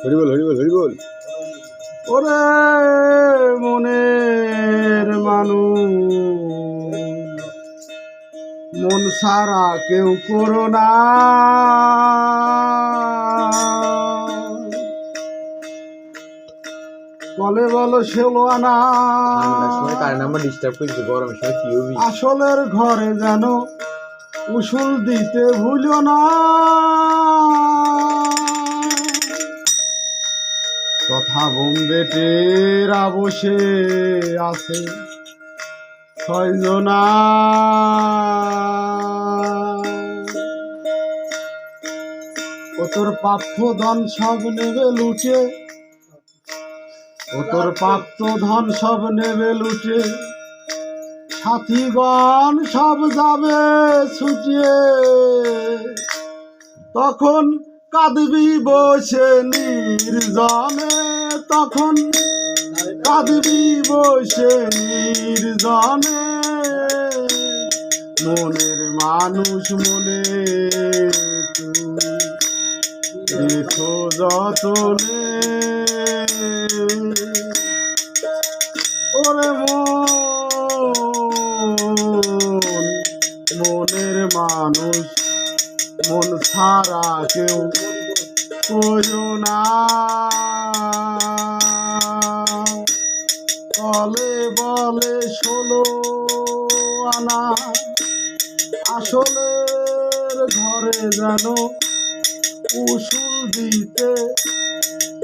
হরি বল হরি বল হরি বল ওরে মনের মানুষ মন সারা কেউ করো না। বলে বলো ষোলো আনা। ঠান্ডার সময় কারেন্ট আমার ডিস্টার্ব করছে গরমের সময় আসলের ঘরে যেন উসুল দিতে ভুলো না। তথা বোম্বেটেরা বসে আছে ছয়জনা ও তোর প্রাপ্য ধন সব নেবে লুটে। ও তোর প্রাপ্ত ধন সব নেবে লুটে। সাথীগণ সব যাবে ছুটিয়ে। তখন কাঁদবি বসে নির্জনে, তখন কাঁদবি বসে নির্জনে। মনের মানুষ মনে দেখো যতনে। ওরে মন মানুষ, মন ছাড়া কেউ না। বলে বলে ষোলো আনা, আসলের ঘরে যেন উসুল দিতে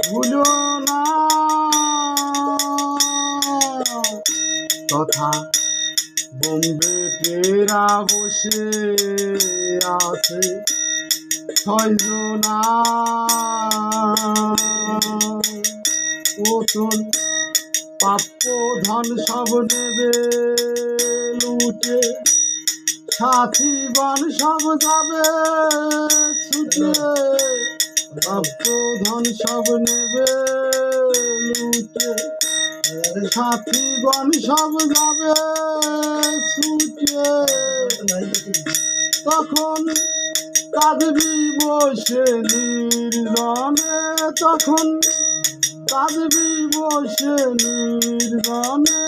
ভুলো না। তথা বোম্বে টেরা বসে আছে ছয়জনা। ও প্রাপ্য ধন সব নেবে, লুটে সাথী বন সব যাবে, ছুটে প্রাপ্য ধন সব নেবে, লুটে সাথী বন সব যাবে, ছুটে। তখন কাঁদবি বসে নির্জনে, তখন কাঁদবি বসে নির্জনে।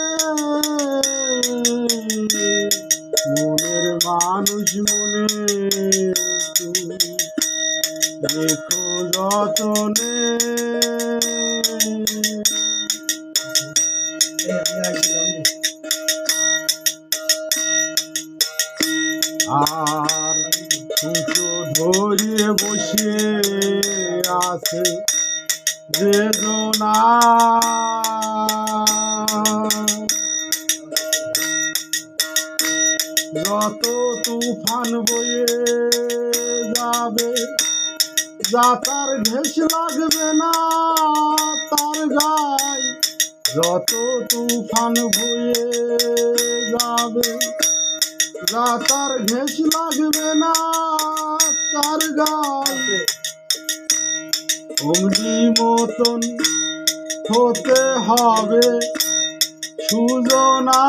মনের মানুষ মনে দেখো যতনে। আর সুতো ধরিয়ে বসে আছে বেদনা যত তুফান বয়ে যাবে, যা তার ঘেস লাগবে না, তার গায় যত তুফান বয়ে যাবে যা তার ঘেস লাগবে না তার গায়ে অমনি মতন হতে হবে সুজনা।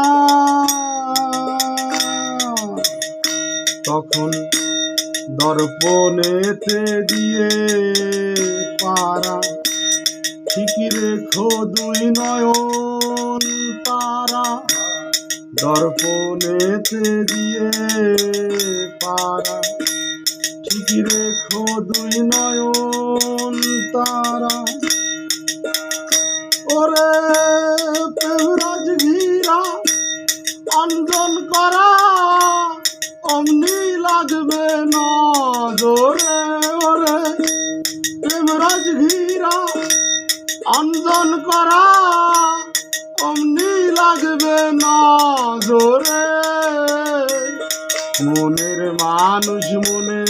তখন দর্পণেতে দিয়ে পারা ঠিক রেখো দুই নয়ন তারা। দর্পণেতে দিয়ে পারা। ঠিক রেখো দুই নয়ন তারা। ওরে প্রেমরাজ ঘিরা অঞ্জন করা, অমনি লাগবে নজরে অঞ্জন করা, অমনি লাগবে নজরে। মনের মানুষ মনে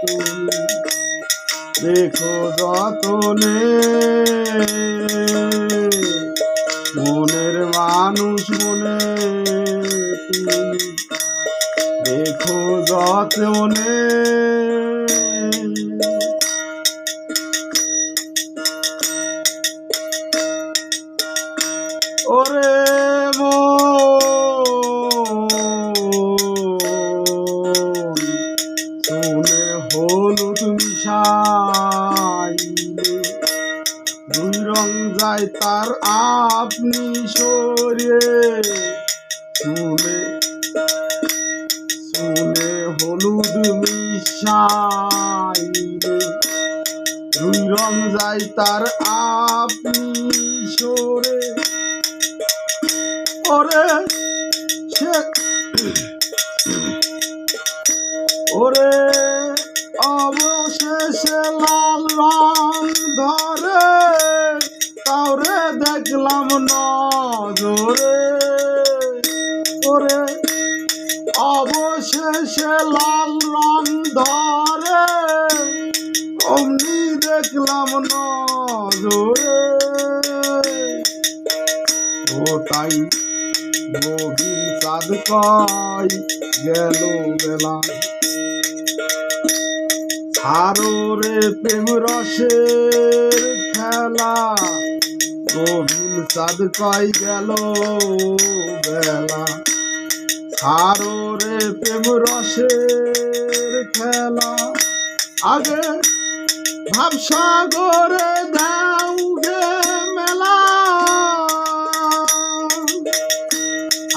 তুমি দেখো যতনে। মনের মানুষ মনে তুমি দেখো যতনে। যায় তার আপনি সরে চুলে চুলে হলুদ মিশাইলে দুই রং যায় তার আপনি সরে। ওরে সে, ওরে অবশেষে লাল রং ধরে দেখলাম নজরে। ওরে, অবশেষে লাল রং ধরে। অমনি দেখলাম নজরে। ও তাই গভীর চাঁদ কয় গেল বেলা ছাড়ো রে প্রেম রসের খেলা। চাঁদ কয় গেল বেলা। ছাড়ো রে প্রেম রসের খেলা। আগে ভাবসাগরে দাও গে মেলা।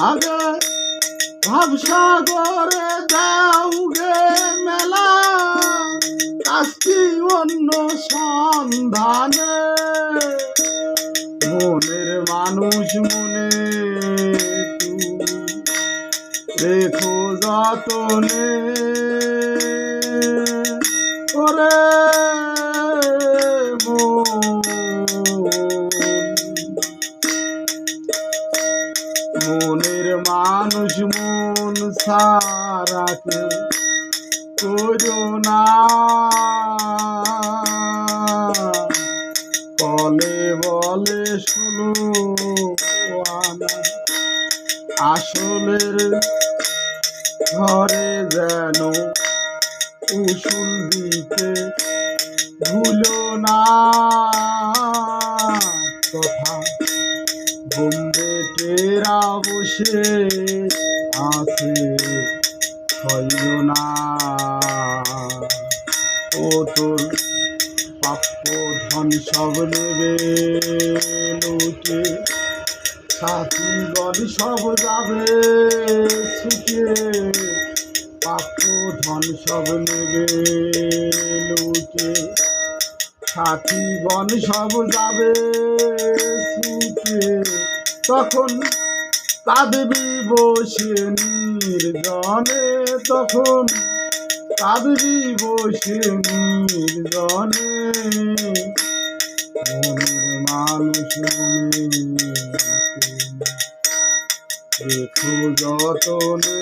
আগে ভাবসাগরে দাও গে মেলা। আজকে অন্য সন্ধানে মানুষ মনে রেখো যতনে। মনের মানুষ মন সারা কেউ করো না আসলের ঘরে যেন উসুল দিতে ভুলো না। তথা বোম্বে টেরা বসে আছে না। ও তোর প্রাপ্য ধন সব নেবে লুটে। সাথীগণ সব যাবে ছুটে প্রাপ্য ধন সব নেবে, লুটে। সাথীগণ সব যাবে ছুটে তখন কাঁদবি বসে নির্জনে, তখন কাঁদবি বসে নির্জনে। মনের মানুষ মনে দেখো যতনে